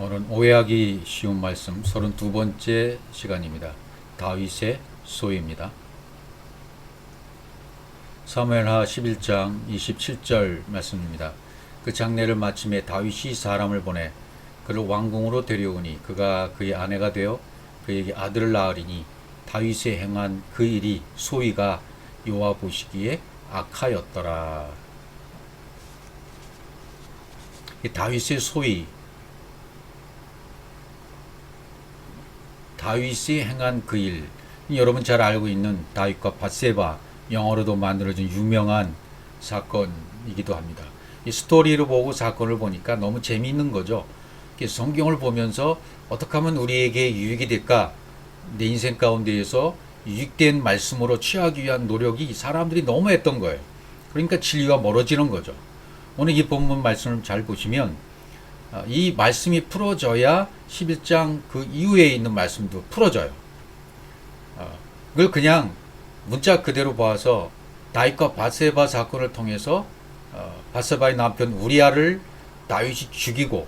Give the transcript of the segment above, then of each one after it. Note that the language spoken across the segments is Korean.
오늘 오해하기 쉬운 말씀 32번째 시간입니다. 다윗의 소입니다. 사무엘하 11장 27절 말씀입니다. 그 장례를 마침에 다윗이 사람을 보내 그를 왕궁으로 데려오니 그가 그의 아내가 되어 그에게 아들을 낳으리니 다윗의 행한 그 일이 소위가 여호와 보시기에 악하였더라. 이 다윗의 소위 다윗이 행한 그 일, 여러분 잘 알고 있는 다윗과 바세바 영어로도 만들어진 유명한 사건이기도 합니다. 이 스토리를 보고 사건을 보니까 너무 재미있는 거죠. 성경을 보면서 어떻게 하면 우리에게 유익이 될까? 내 인생 가운데에서 유익된 말씀으로 취하기 위한 노력이 사람들이 너무 했던 거예요. 그러니까 진리가 멀어지는 거죠. 오늘 이 본문 말씀을 잘 보시면 아, 이 말씀이 풀어져야 11장 그 이후에 있는 말씀도 풀어져요. 아, 그걸 그냥 문자 그대로 봐서 다윗과 바세바 사건을 통해서 어, 바세바의 남편 우리아를 다윗이 죽이고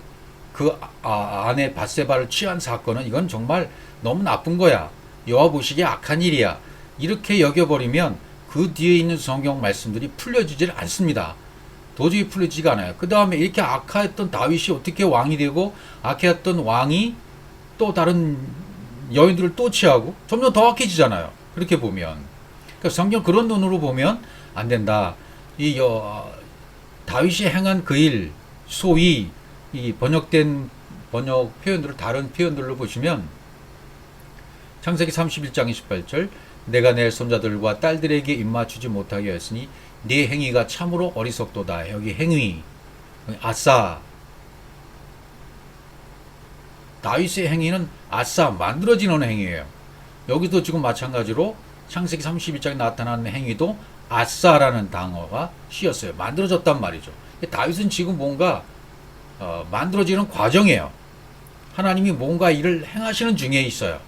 그 아, 아내 바세바를 취한 사건은 이건 정말 너무 나쁜 거야. 여호와 보시기에 악한 일이야. 이렇게 여겨버리면 그 뒤에 있는 성경 말씀들이 풀려지질 않습니다. 도저히 풀리지가 않아요. 그 다음에 이렇게 악하였던 다윗이 어떻게 왕이 되고 악했던 왕이 또 다른 여인들을 또 취하고 점점 더 악해지잖아요. 그렇게 보면. 그러니까 성경 그런 눈으로 보면 안 된다. 이 여, 다윗이 행한 그 일, 소위 이 번역된 번역 표현들을 다른 표현들로 보시면 창세기 31장 28절 내가 내 손자들과 딸들에게 입맞추지 못하게 하였으니 네 행위가 참으로 어리석도다. 여기 행위, 아싸. 다윗의 행위는 아싸 만들어지는 행위예요. 여기도 지금 마찬가지로 창세기 32장에 나타나는 행위도 아싸라는 단어가 씌었어요. 만들어졌단 말이죠. 다윗은 지금 뭔가 어, 만들어지는 과정이에요. 하나님이 뭔가 일을 행하시는 중에 있어요.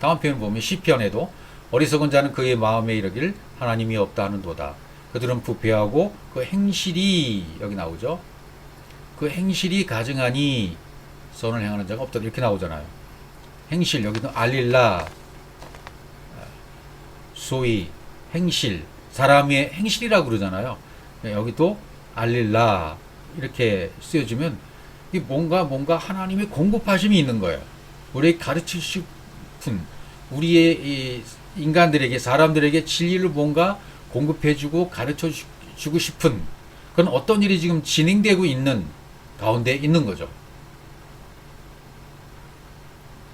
다음 표현 보면 시편에도 어리석은 자는 그의 마음에 이르길 하나님이 없다 하는도다. 그들은 부패하고 그 행실이 여기 나오죠. 그 행실이 가증하니 선을 행하는 자가 없다 이렇게 나오잖아요. 행실 여기도 알릴라 소위 행실 사람의 행실이라고 그러잖아요. 네, 여기도 알릴라 이렇게 쓰여지면 이 뭔가 뭔가 하나님의 공급하심이 있는 거예요. 우리 가르칠 싶은 우리의 이 인간들에게 사람들에게 진리를 뭔가 공급해주고 가르쳐 주고 싶은 그런 어떤 일이 지금 진행되고 있는 가운데 있는 거죠.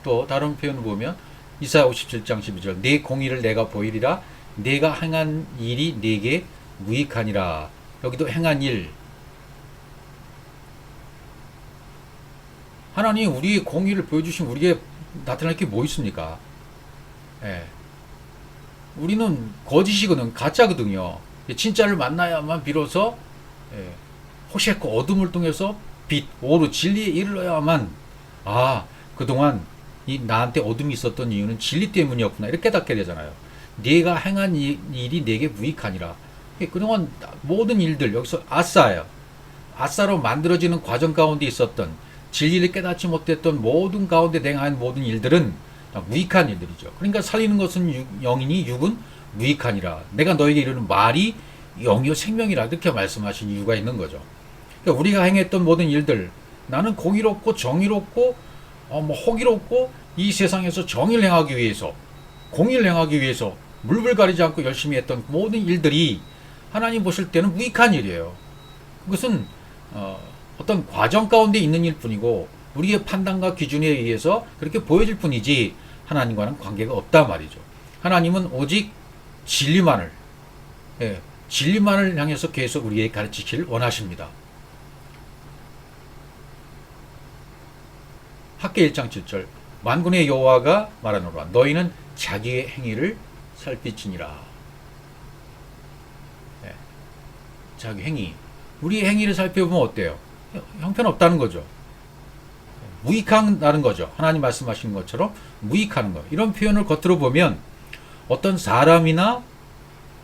또 다른 표현을 보면 이사야 57장 12절 내 공의를 내가 보이리라 내가 행한 일이 내게 무익하니라 여기도 행한 일 하나님 우리의 공의를 보여주신 우리에게 나타날 게 뭐 있습니까? 예. 우리는 거짓이거든, 가짜거든요. 진짜를 만나야만 비로소 예, 호시했고 어둠을 통해서 빛, 오로 진리에 이르러야만 아 그동안 이 나한테 어둠이 있었던 이유는 진리 때문이었구나 이렇게 깨닫게 되잖아요. 네가 행한 이- 일이 내게 무익하니라. 예, 그동안 모든 일들 여기서 아싸예요. 아싸로 만들어지는 과정 가운데 있었던 진리를 깨닫지 못했던 모든 가운데 행한 모든 일들은 다 무익한 일들이죠. 그러니까 살리는 것은 육, 영이니 육은 무익하니라. 내가 너에게 이르는 말이 영이요 생명이라 이렇게 말씀하신 이유가 있는 거죠. 그러니까 우리가 행했던 모든 일들 나는 공의롭고 정의롭고 어, 뭐 호기롭고 이 세상에서 정의를 행하기 위해서 공의를 행하기 위해서 물불 가리지 않고 열심히 했던 모든 일들이 하나님 보실 때는 무익한 일이에요. 그것은 어, 어떤 과정 가운데 있는 일 뿐이고 우리의 판단과 기준에 의해서 그렇게 보여질 뿐이지 하나님과는 관계가 없다 말이죠. 하나님은 오직 진리만을 예, 진리만을 향해서 계속 우리에게 가르치기를 원하십니다. 학계 1장 7절 만군의 여호와가 말하노라 너희는 자기의 행위를 살피치니라. 예, 자기 행위 우리의 행위를 살펴보면 어때요? 형편없다는 거죠. 무익한다는 거죠. 하나님 말씀하신 것처럼 무익하는 거. 이런 표현을 겉으로 보면 어떤 사람이나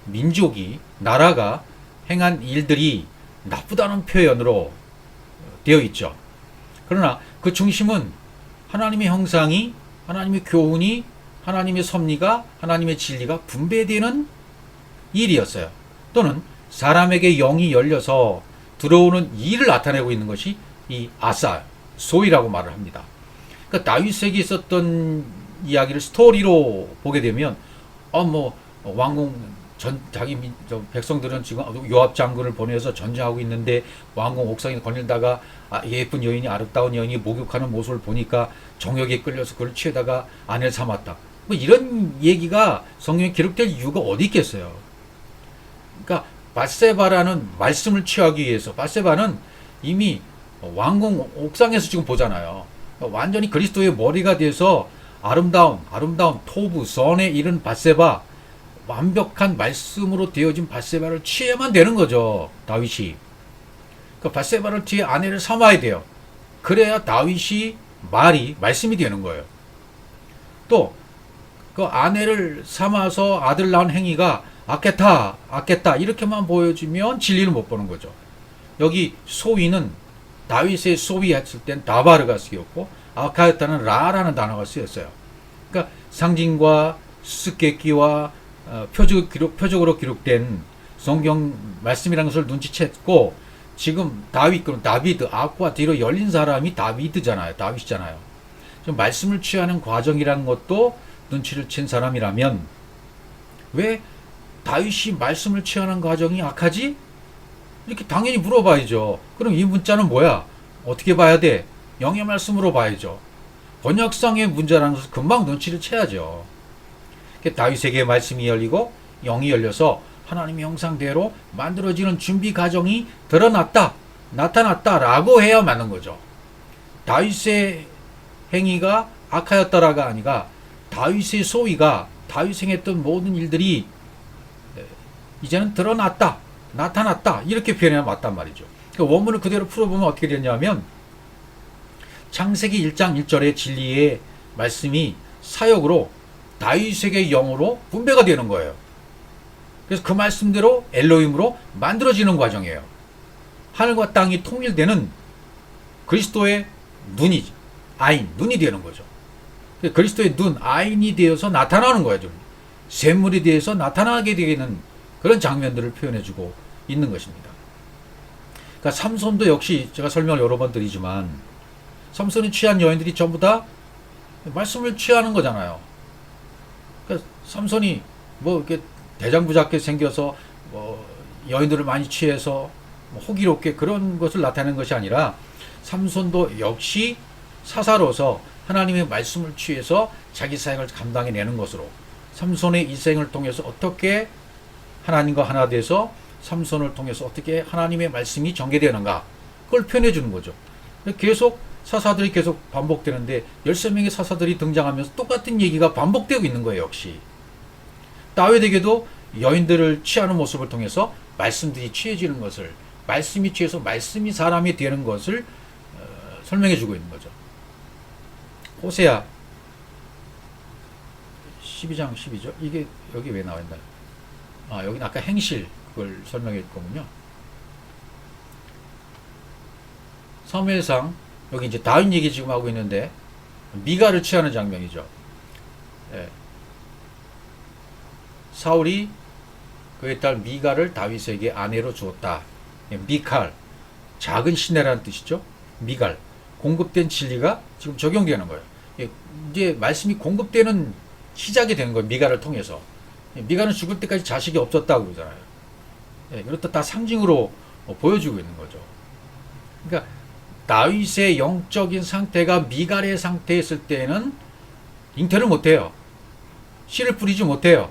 민족이 나라가 행한 일들이 나쁘다는 표현으로 되어 있죠. 그러나 그 중심은 하나님의 형상이 하나님의 교훈이 하나님의 섭리가 하나님의 진리가 분배되는 일이었어요. 또는 사람에게 영이 열려서 들어오는 일을 나타내고 있는 것이 이 아사 소이라고 말을 합니다. 그러니까 다윗에게 있었던 이야기를 스토리로 보게 되면 어뭐 왕궁 전 자기 백성들은 지금 요압 장군을 보내서 전쟁하고 있는데 왕궁 옥상에 거닐다가 아, 예쁜 여인이 아름다운 여인이 목욕하는 모습을 보니까 정욕에 끌려서 그걸 취해다가 아내를 삼았다. 뭐 이런 얘기가 성경에 기록될 이유가 어디 있겠어요. 그러니까 바세바라는 말씀을 취하기 위해서 바세바는 이미 왕궁 옥상에서 지금 보잖아요. 완전히 그리스도의 머리가 돼서 아름다운 아름다운 토부 선에 이른 바세바 완벽한 말씀으로 되어진 바세바를 취해만 되는 거죠 다윗이. 그 바세바를 뒤에 아내를 삼아야 돼요. 그래야 다윗이 말이 말씀이 되는 거예요. 또 그 아내를 삼아서 아들 낳은 행위가 악했다, 악했다 이렇게만 보여주면 진리를 못 보는 거죠. 여기 소위는 다윗의 소위 했을 땐 다바르가 쓰였고 아카였다는 라라는 단어가 쓰였어요. 그러니까 상징과 수수께끼와 어, 표적 기록, 표적으로 기록된 성경 말씀이라는 것을 눈치챘고 지금 다윗 그럼 다비드 앞과 뒤로 열린 사람이 다비드잖아요. 다윗이잖아요. 좀 말씀을 취하는 과정이라는 것도 눈치를 챈 사람이라면 왜 다윗이 말씀을 취하는 과정이 악하지? 이렇게 당연히 물어봐야죠. 그럼 이 문자는 뭐야? 어떻게 봐야 돼? 영의 말씀으로 봐야죠. 번역상의 문제라는 것을 금방 눈치를 채야죠. 다윗에게 말씀이 열리고 영이 열려서 하나님의 형상대로 만들어지는 준비 과정이 드러났다, 나타났다라고 해야 맞는 거죠. 다윗의 행위가 악하였더라가 아니라 다윗의 소위가 다윗 행했던 모든 일들이 이제는 드러났다, 나타났다 이렇게 표현해야 맞단 말이죠. 그 원문을 그대로 풀어보면 어떻게 되냐면 창세기 1장 1절의 진리의 말씀이 사역으로 다윗에게 영으로 분배가 되는 거예요. 그래서 그 말씀대로 엘로힘으로 만들어지는 과정이에요. 하늘과 땅이 통일되는 그리스도의 눈이 아인 눈이 되는 거죠. 그리스도의 눈 아인이 되어서 나타나는 거예요. 좀 샘물이 되어서 나타나게 되는 그런 장면들을 표현해주고 있는 것입니다. 그러니까 삼손도 역시 제가 설명을 여러 번 드리지만 삼손이 취한 여인들이 전부 다 말씀을 취하는 거잖아요. 그러니까 삼손이 뭐 이렇게 대장부잡게 생겨서 뭐 여인들을 많이 취해서 뭐 호기롭게 그런 것을 나타내는 것이 아니라 삼손도 역시 사사로서 하나님의 말씀을 취해서 자기 사역을 감당해내는 것으로 삼손의 일생을 통해서 어떻게 하나님과 하나 돼서 삼손을 통해서 어떻게 하나님의 말씀이 전개되는가 그걸 표현해 주는 거죠. 계속 사사들이 계속 반복되는데 13명의 사사들이 등장하면서 똑같은 얘기가 반복되고 있는 거예요, 역시. 다윗에게도 여인들을 취하는 모습을 통해서 말씀들이 취해지는 것을 말씀이 취해서 말씀이 사람이 되는 것을 어, 설명해 주고 있는 거죠. 호세아 12장 12절 이게 여기 왜 나와 있나요? 아 여기 아까 행실 그걸 설명해 줬거든요. 사무엘상 여기 이제 다윈 얘기 지금 하고 있는데 미가를 취하는 장면이죠. 예. 사울이 그의 딸 미가를 다윗에게 아내로 주었다. 예, 미칼 작은 시내라는 뜻이죠. 미갈 공급된 진리가 지금 적용되는 거예요. 예, 이제 말씀이 공급되는 시작이 되는 거예요. 미가를 통해서 예, 미가는 죽을 때까지 자식이 없었다고 그러잖아요. 예, 그렇다 다 상징으로 어, 보여주고 있는 거죠. 그러니까 다윗의 영적인 상태가 미갈의 상태였을 때는 잉태를 못해요. 씨를 뿌리지 못해요.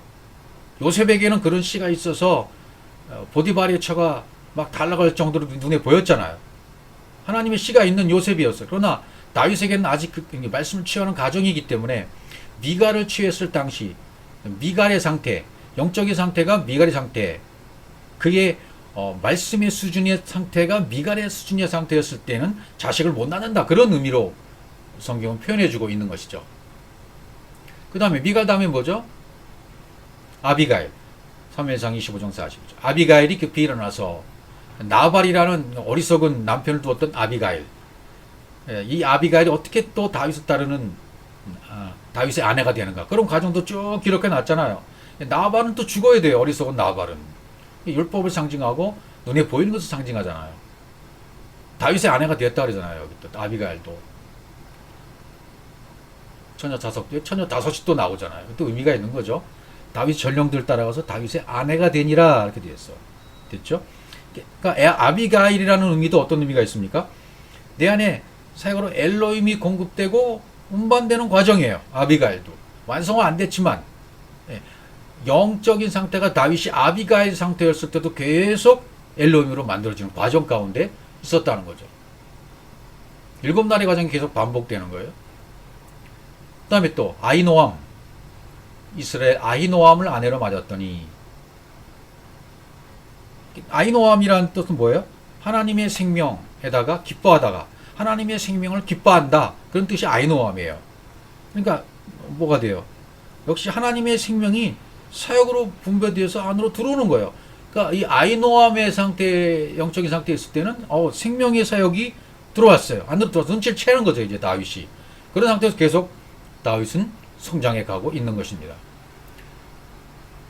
요셉에게는 그런 씨가 있어서 어, 보디바리의 처가 막 달라갈 정도로 눈에 보였잖아요. 하나님의 씨가 있는 요셉이었어요. 그러나 다윗에게는 아직 그 말씀을 취하는 가정이기 때문에 미갈을 취했을 당시 미갈의 상태, 영적인 상태가 미갈의 상태, 그게 어, 말씀의 수준의 상태가 미갈의 수준의 상태였을 때는 자식을 못 낳는다. 그런 의미로 성경은 표현해주고 있는 것이죠. 그 다음에 미갈 다음에 뭐죠? 아비가일. 3회상 25장 40절. 아비가일이 급히 일어나서 나발이라는 어리석은 남편을 두었던 아비가일. 예, 이 아비가일이 어떻게 또 다윗을 따르는 아, 다윗의 아내가 되는가 그런 과정도 쭉 기록해 놨잖아요. 나발은 또 죽어야 돼요. 어리석은 나발은 이 율법을 상징하고 눈에 보이는 것을 상징하잖아요. 다윗의 아내가 되었다 그러잖아요. 여기 또 아비가일도 처녀 다섯 처녀 다섯이 또 나오잖아요. 또 의미가 있는 거죠. 다윗 전령들 따라가서 다윗의 아내가 되니라 이렇게 되었어. 됐죠? 그러니까 애- 아비가일이라는 의미도 어떤 의미가 있습니까? 내 안에 사역으로 엘로임이 공급되고 운반되는 과정이에요. 아비가일도 완성은 안 됐지만 예, 영적인 상태가 다윗이 아비가일 상태였을 때도 계속 엘로임으로 만들어지는 과정 가운데 있었다는 거죠. 일곱 날의 과정이 계속 반복되는 거예요. 그 다음에 또 아이노암 이스라엘 아이노암을 아내로 맞았더니 아이노암이라는 뜻은 뭐예요? 하나님의 생명에다가 기뻐하다가 하나님의 생명을 기뻐한다 그런 뜻이 아이노암이에요. 그러니까 뭐가 돼요? 역시 하나님의 생명이 사역으로 분배되어서 안으로 들어오는 거예요. 그러니까 이 아이노암의 상태, 영적인 상태에 있을 때는 어, 생명의 사역이 들어왔어요. 안으로 들어와서 눈치를 채는 거죠, 이제 다윗이. 그런 상태에서 계속 다윗은 성장해 가고 있는 것입니다.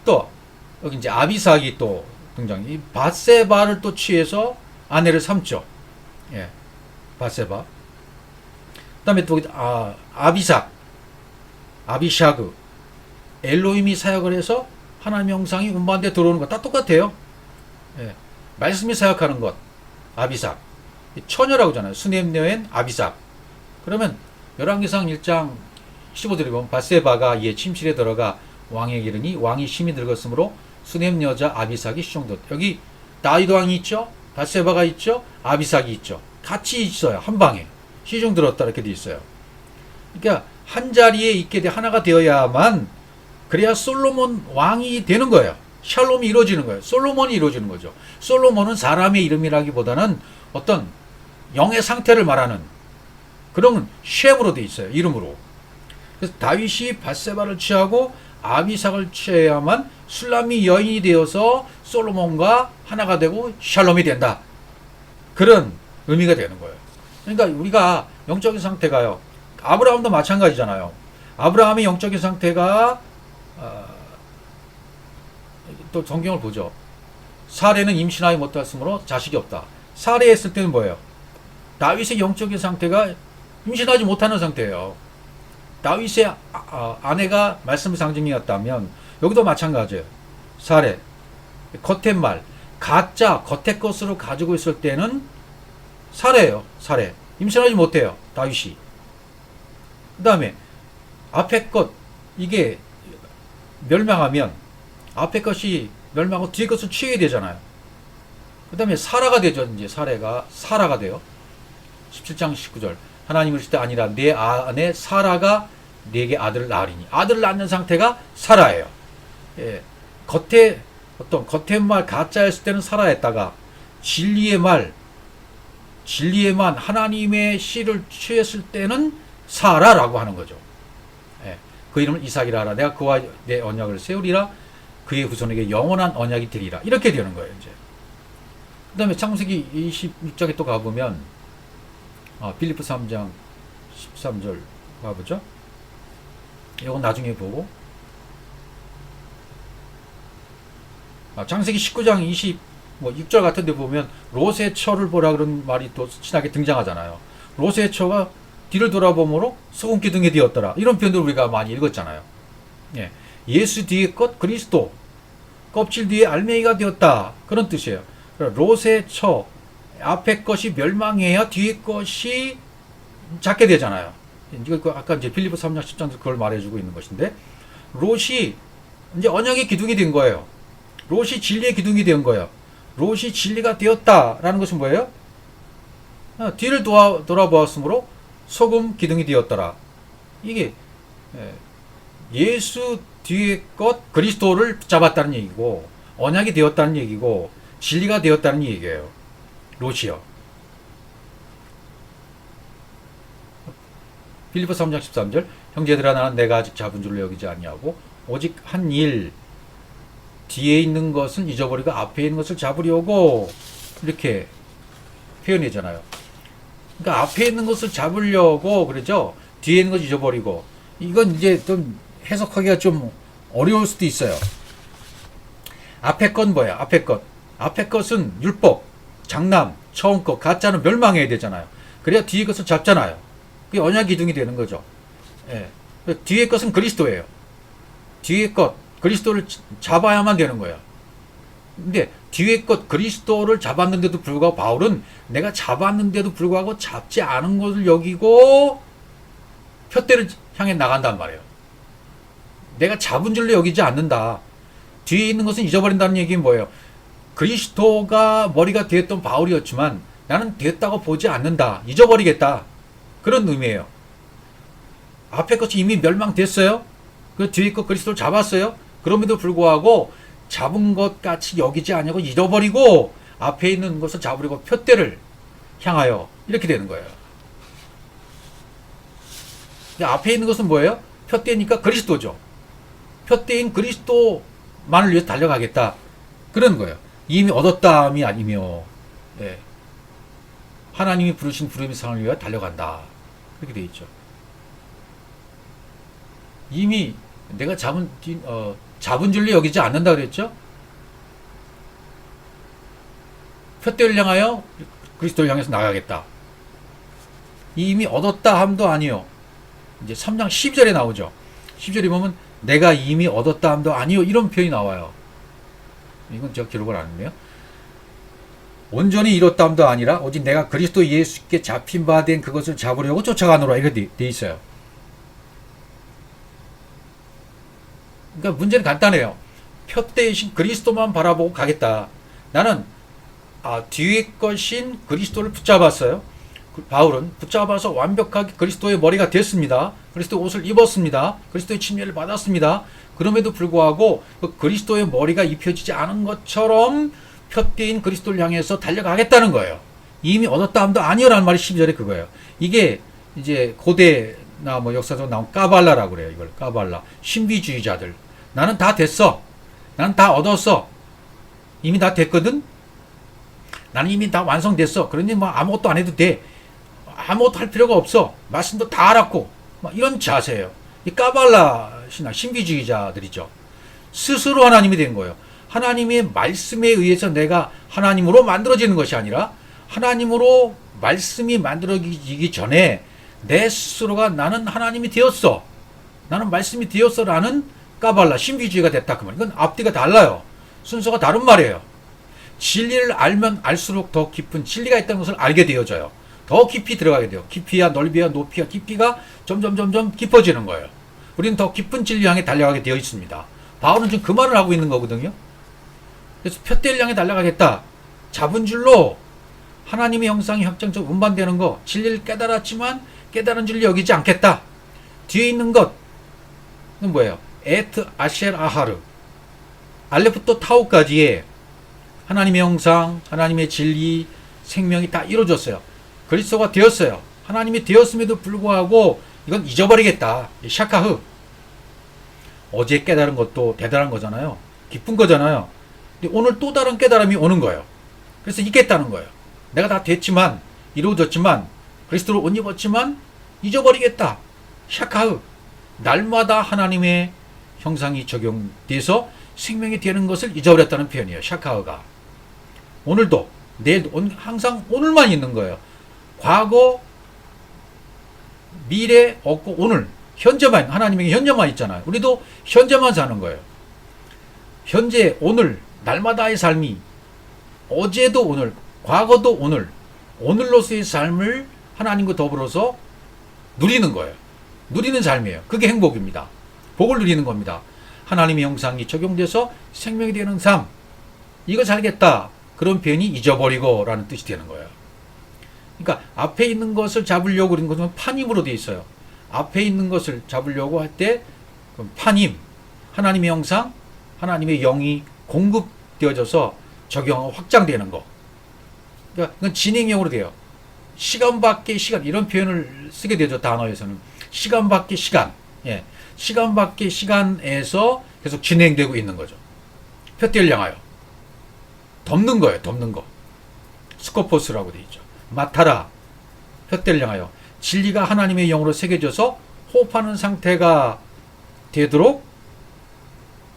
또 여기 이제 아비삭이 또 등장. 이 바세바를 또 취해서 아내를 삼죠. 예, 바세바. 그 다음에 또 아, 아비삭, 아비샤그, 엘로임이 사역을 해서 하나님 영상이 운반대 들어오는 것 다 똑같아요. 예, 말씀이 사역하는 것, 아비삭. 이 처녀라고 하잖아요. 수넴녀엔 아비삭. 그러면 열왕기상 1장 15절에 보면 바세바가 이에 침실에 들어가 왕에게 이르니 왕이 심히 늙었으므로 수넴 여자 아비삭이 시종되었다. 여기 다윗 왕이 있죠. 바세바가 있죠. 아비삭이 있죠. 같이 있어요. 한 방에 시종 들었다 이렇게 돼 있어요. 그러니까 한 자리에 있게 돼 하나가 되어야만 그래야 솔로몬 왕이 되는 거예요. 샬롬이 이루어지는 거예요. 솔로몬이 이루어지는 거죠. 솔로몬은 사람의 이름이라기보다는 어떤 영의 상태를 말하는 그런 쉐으로 돼 있어요. 이름으로. 그래서 다윗이 바세바를 취하고 아비삭을 취해야만 술람이 여인이 되어서 솔로몬과 하나가 되고 샬롬이 된다. 그런 의미가 되는 거예요. 그러니까 우리가 영적인 상태가요. 아브라함도 마찬가지잖아요. 아브라함의 영적인 상태가 어, 또 성경을 보죠. 사례는 임신하지 못했으므로 자식이 없다. 사례했을 때는 뭐예요? 다윗의 영적인 상태가 임신하지 못하는 상태예요. 다윗의 아- 아, 아내가 말씀 상징이었다면 여기도 마찬가지예요. 사례, 겉의 말, 가짜 겉의 것으로 가지고 있을 때는 사례예요. 사례. 임신하지 못해요. 다윗이. 그 다음에 앞에 것 이게 멸망하면 앞에 것이 멸망하고 뒤에 것을 취해야 되잖아요. 그 다음에 사라가 되죠. 이제 사례가 사라가 돼요. 17장 19절. 하나님을 실때 아니라 내 아내 사라가 내게 아들을 낳으리니 아들을 낳는 상태가 사라예요. 예. 겉에 어떤 겉의 말 가짜였을 때는 사라했다가 진리의 말 진리에만 하나님의 씨를 취했을 때는 사라라고 하는 거죠. 예. 그 이름을 이삭이라 하라. 내가 그와 내 언약을 세우리라. 그의 후손에게 영원한 언약이 되리라. 이렇게 되는 거예요, 이제. 그 다음에 창세기 26장에 또 가보면 아, 빌리프 3장 13절 가보죠. 이건 나중에 보고 아, 창세기 19장 20, 뭐 6절 같은 데 보면 롯의 처를 보라 그런 말이 또 친하게 등장하잖아요. 롯의 처가 뒤를 돌아보므로 소금 기둥이 되었더라. 이런 표현들 우리가 많이 읽었잖아요. 예. 예수 뒤에 것 그리스도 껍질 뒤에 알맹이가 되었다. 그런 뜻이에요. 그러니까 롯의 처 앞에 것이 멸망해야 뒤에 것이 작게 되잖아요. 이거 그 아까 이제 필리프 3장 10장에서 그걸 말해주고 있는 것인데 롯이 이제 언약의 기둥이 된 거예요. 롯이 진리의 기둥이 된 거예요. 롯이 진리가 되었다라는 것은 뭐예요? 아, 뒤를 도와, 돌아보았으므로 소금 기둥이 되었더라. 이게 예, 예수 뒤의 것 그리스도를 잡았다는 얘기고 언약이 되었다는 얘기고 진리가 되었다는 얘기예요. 롯이요. 빌리포 3장 13절 형제들아 나는 내가 아직 잡은 줄로 여기지 아니하고 오직 한 일 뒤에 있는 것은 잊어버리고 앞에 있는 것을 잡으려고 이렇게 표현이잖아요. 그러니까 앞에 있는 것을 잡으려고 그러죠. 뒤에 있는 것 잊어버리고 이건 이제 좀 해석하기가 좀 어려울 수도 있어요. 앞에 건 뭐야? 앞에 것. 앞에 것은 율법, 장남, 처음 것, 가짜는 멸망해야 되잖아요. 그래야 뒤에 것을 잡잖아요. 그게 언약 기둥이 되는 거죠. 예. 뒤에 것은 그리스도예요. 뒤에 것, 그리스도를 잡아야만 되는 거예요. 근데 뒤에 것 그리스도를 잡았는데도 불구하고 바울은 내가 잡았는데도 불구하고 잡지 않은 것을 여기고 표대를 향해 나간단 말이에요. 내가 잡은 줄로 여기지 않는다. 뒤에 있는 것은 잊어버린다는 얘기는 뭐예요? 그리스도가 머리가 되었던 바울이었지만 나는 됐다고 보지 않는다. 잊어버리겠다. 그런 의미예요. 앞에 것이 이미 멸망됐어요. 그 뒤에 것 그리스도를 잡았어요. 그럼에도 불구하고 잡은 것 같이 여기지 아니고 잃어버리고 앞에 있는 것을 잡으려고 표대를 향하여 이렇게 되는 거예요. 앞에 있는 것은 뭐예요? 표대니까 그리스도죠. 표대인 그리스도만을 위해서 달려가겠다. 그런 거예요. 이미 얻었다함이 아니며 예. 하나님이 부르신 부름의 상을 위하여 달려간다. 그렇게 되어 있죠. 이미 내가 잡은 뒤- 어, 줄로 여기지 않는다 그랬죠? 표대를 향하여 그리스도를 향해서 나가겠다. 이미 얻었다 함도 아니요. 이제 3장 10절에 나오죠. 10절에 보면 내가 이미 얻었다 함도 아니요. 이런 표현이 나와요. 이건 제가 기록을 안 했네요. 온전히 이뤘다 함도 아니라 오직 내가 그리스도 예수께 잡힌 바 된 그것을 잡으려고 쫓아가노라 이렇게 돼, 돼 있어요. 그러니까 문제는 간단해요. 표대이신 그리스도만 바라보고 가겠다. 나는 아, 뒤에 것인 그리스도를 붙잡았어요. 그 바울은 붙잡아서 완벽하게 그리스도의 머리가 됐습니다. 그리스도 옷을 입었습니다. 그리스도의 침례를 받았습니다. 그럼에도 불구하고 그 그리스도의 머리가 입혀지지 않은 것처럼 표대인 그리스도를 향해서 달려가겠다는 거예요. 이미 얻었다 함도 아니요라는 말이 12절에 그거예요. 이게 이제 고대 나뭐 역사적으로 나온 까발라라고 그래요. 이걸 까발라. 신비주의자들. 나는 다 됐어. 나는 다 얻었어. 이미 다 됐거든? 나는 이미 다 완성됐어. 그러니 뭐 아무것도 안 해도 돼. 아무것도 할 필요가 없어. 말씀도 다 알았고. 막 이런 자세예요. 이 까발라 신앙, 신비주의자들이죠. 스스로 하나님이 된 거예요. 하나님의 말씀에 의해서 내가 하나님으로 만들어지는 것이 아니라 하나님으로 말씀이 만들어지기 전에 내 스스로가 나는 하나님이 되었어. 나는 말씀이 되었어라는 까발라 신비주의가 됐다 그 말. 이건 앞뒤가 달라요. 순서가 다른 말이에요. 진리를 알면 알수록 더 깊은 진리가 있다는 것을 알게 되어져요. 더 깊이 들어가게 돼요. 깊이야 넓이야 높이야 깊이가 점점 점점 깊어지는 거예요. 우리는 더 깊은 진리 향해 달려가게 되어 있습니다. 바울은 지금 그 말을 하고 있는 거거든요. 그래서 표대를 향해 달려가겠다. 잡은 줄로 하나님의 형상이 확정적 운반되는 거 진리를 깨달았지만 깨달은 줄 여기지 않겠다. 뒤에 있는 것은 뭐예요? 에트 아셸 아하르 알레프토 타우까지의 하나님의 형상, 하나님의 진리, 생명이 다 이루어졌어요. 그리스도가 되었어요. 하나님이 되었음에도 불구하고 이건 잊어버리겠다. 이 샤카흐. 어제 깨달은 것도 대단한 거잖아요. 기쁜 거잖아요. 근데 오늘 또 다른 깨달음이 오는 거예요. 그래서 잊겠다는 거예요. 내가 다 됐지만, 이루어졌지만, 그리스도를 옷 입었지만, 잊어버리겠다. 샤카흐. 날마다 하나님의 형상이 적용돼서 생명이 되는 것을 잊어버렸다는 표현이에요. 샤카흐가. 오늘도, 내일도, 온- 항상 오늘만 있는 거예요. 과거, 미래 없고 오늘, 현재만, 하나님에게 현재만 있잖아요. 우리도 현재만 사는 거예요. 현재, 오늘, 날마다의 삶이 어제도 오늘, 과거도 오늘, 오늘로서의 삶을 하나님과 더불어서 누리는 거예요. 누리는 삶이에요. 그게 행복입니다. 복을 누리는 겁니다. 하나님의 형상이 적용돼서 생명이 되는 삶. 이거 살겠다. 그런 표현이 잊어버리고 라는 뜻이 되는 거예요. 그러니까 앞에 있는 것을 잡으려고 그런 것은 판임으로 되어 있어요. 앞에 있는 것을 잡으려고 할 때 판임, 하나님의 형상, 하나님의 영이 공급되어져서 적용 확장되는 거. 그러니까 그건 진행형으로 돼요. 시간 밖의 시간 이런 표현을 쓰게 되죠 단어에서는 시간 밖의 시간. 예, 시간 밖의 시간에서 계속 진행되고 있는 거죠. 표대를 향하여 덮는 거예요. 덮는 거. 스코포스라고 돼 있죠. 마타라. 푯대를 향하여 진리가 하나님의 영으로 새겨져서 호흡하는 상태가 되도록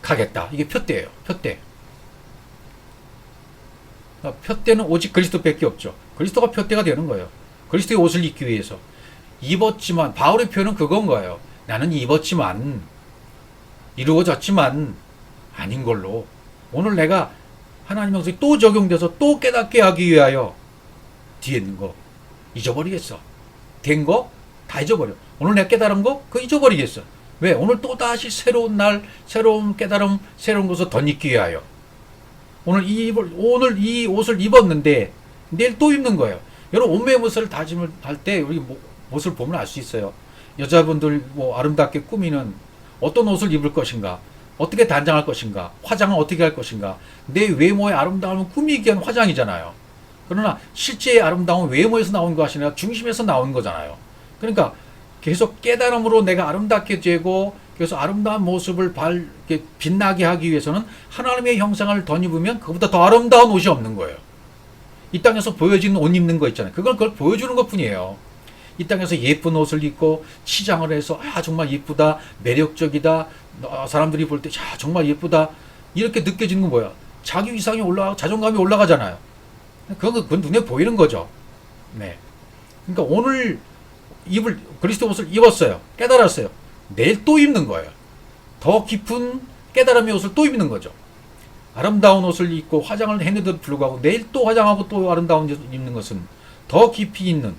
가겠다. 이게 푯대예요. 푯대. 아, 푯대는 오직 그리스도밖에 없죠. 그리스도가 푯대가 되는 거예요. 그리스도의 옷을 입기 위해서 입었지만 바울의 표현은 그건 거예요. 나는 입었지만 이루어졌지만 아닌 걸로 오늘 내가 하나님 영성이 또 적용돼서 또 깨닫게 하기 위하여 뒤에 있는 거 잊어버리겠어. 된 거 다 잊어버려. 오늘 내가 깨달은 거 그거 잊어버리겠어. 왜? 오늘 또 다시 새로운 날, 새로운 깨달음, 새로운 것을 덧입기 위하여. 오늘 이 입을 오늘 이 옷을 입었는데 내일 또 입는 거예요. 여러분 옷매 옷을 다짐을 할 때 우리 모- 옷을 보면 알 수 있어요. 여자분들 뭐 아름답게 꾸미는 어떤 옷을 입을 것인가, 어떻게 단장할 것인가, 화장을 어떻게 할 것인가. 내 외모의 아름다움을 꾸미기 위한 화장이잖아요. 그러나 실제의 아름다움은 외모에서 나오는 것이 아니라 중심에서 나오는 거잖아요. 그러니까 계속 깨달음으로 내가 아름답게 되고 그래서 아름다운 모습을 발, 이렇게 빛나게 하기 위해서는 하나님의 형상을 덧입으면 그보다 더 아름다운 옷이 없는 거예요. 이 땅에서 보여지는 옷 입는 거 있잖아요. 그걸 그걸 보여주는 것 뿐이에요. 이 땅에서 예쁜 옷을 입고 치장을 해서 아 정말 예쁘다 매력적이다 어, 사람들이 볼 때 야 정말 예쁘다 이렇게 느껴지는 건 뭐야 자기 위상이 올라가고 자존감이 올라가잖아요 그건 그건 눈에 보이는 거죠 네 그러니까 오늘 입을 그리스도 옷을 입었어요 깨달았어요 내일 또 입는 거예요 더 깊은 깨달음의 옷을 또 입는 거죠 아름다운 옷을 입고 화장을 했는데도 불구하고 내일 또 화장하고 또 아름다운 옷을 입는 것은 더 깊이 있는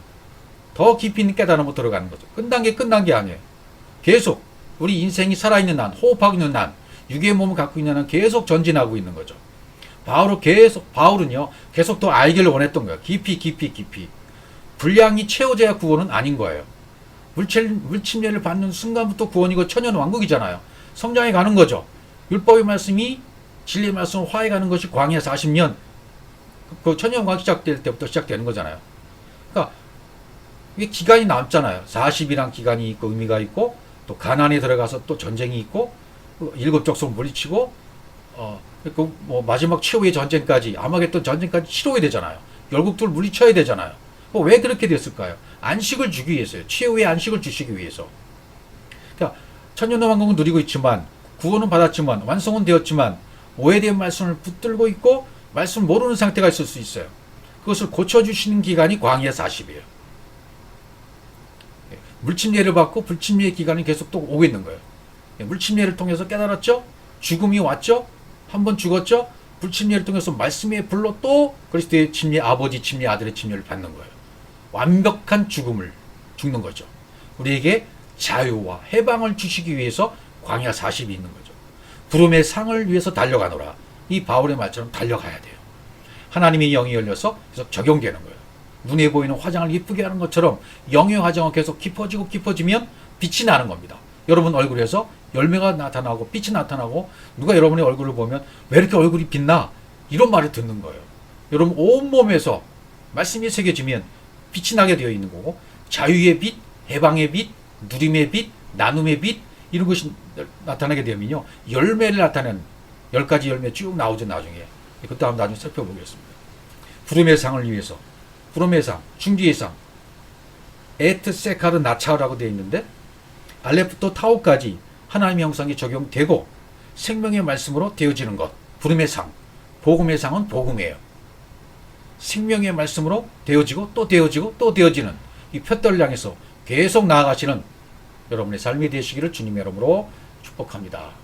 더 깊이 있는 깨달음으로 들어가는 거죠. 끝난 게 끝난 게 아니에요. 계속 우리 인생이 살아있는 난, 호흡하고 있는 난, 육의 몸을 갖고 있는 난 계속 전진하고 있는 거죠. 바울은 계속 바울은요 계속 더 알기를 원했던 거예요. 깊이 깊이 깊이 분량이 채워져야 구원은 아닌 거예요. 물질 물침례를 받는 순간부터 구원이고 천년 왕국이잖아요. 성장해 가는 거죠. 율법의 말씀이 진리의 말씀을 화해 가는 것이 광야 40년 그 천년 왕국 시작될 때부터 시작되는 거잖아요. 그러니까 이게 기간이 남잖아요. 40이란 기간이 있고 의미가 있고 또 가난에 들어가서 또 전쟁이 있고 그 일곱 족속 물리치고 어 그뭐 마지막 최후의 전쟁까지 아마겟돈 전쟁까지 치러야 되잖아요. 열국들 물리쳐야 되잖아요. 뭐 왜 그렇게 됐을까요? 안식을 주기 위해서요. 최후의 안식을 주시기 위해서. 그러니까 천년의 왕국은 누리고 있지만 구원은 받았지만 완성은 되었지만 오해된 말씀을 붙들고 있고 말씀 모르는 상태가 있을 수 있어요. 그것을 고쳐주시는 기간이 광야 40이에요. 물침례를 받고 불침례의 기간이 계속 또 오고 있는 거예요. 예, 물침례를 통해서 깨달았죠? 죽음이 왔죠? 한 번 죽었죠? 불침례를 통해서 말씀의 불로 또 그리스도의 침례, 아버지 침례, 아들의 침례를 받는 거예요. 완벽한 죽음을 죽는 거죠. 우리에게 자유와 해방을 주시기 위해서 광야 40이 있는 거죠. 부름의 상을 위해서 달려가노라. 이 바울의 말처럼 달려가야 돼요. 하나님의 영이 열려서 계속 적용되는 거예요. 눈에 보이는 화장을 예쁘게 하는 것처럼 영의 화장은 계속 깊어지고 깊어지면 빛이 나는 겁니다. 여러분 얼굴에서 열매가 나타나고 빛이 나타나고 누가 여러분의 얼굴을 보면 왜 이렇게 얼굴이 빛나? 이런 말을 듣는 거예요. 여러분 온몸에서 말씀이 새겨지면 빛이 나게 되어 있는 거고 자유의 빛, 해방의 빛, 누림의 빛, 나눔의 빛 이런 것이 나타나게 되면요 열매를 나타내는 열 가지 열매 쭉 나오죠 나중에 그것도 한번 나중에 살펴보겠습니다. 부름의 상을 위해서 부름의 상, 충지의 상, 에트 세카르 나차라고 되어 있는데 알레프토 타오까지 하나님의 형상이 적용되고 생명의 말씀으로 되어지는 것 부름의 상, 복음의 상은 복음이에요. 생명의 말씀으로 되어지고 또 되어지고 또 되어지는 이 푯떨을 향해서 계속 나아가시는 여러분의 삶이 되시기를 주님의 이름으로 축복합니다.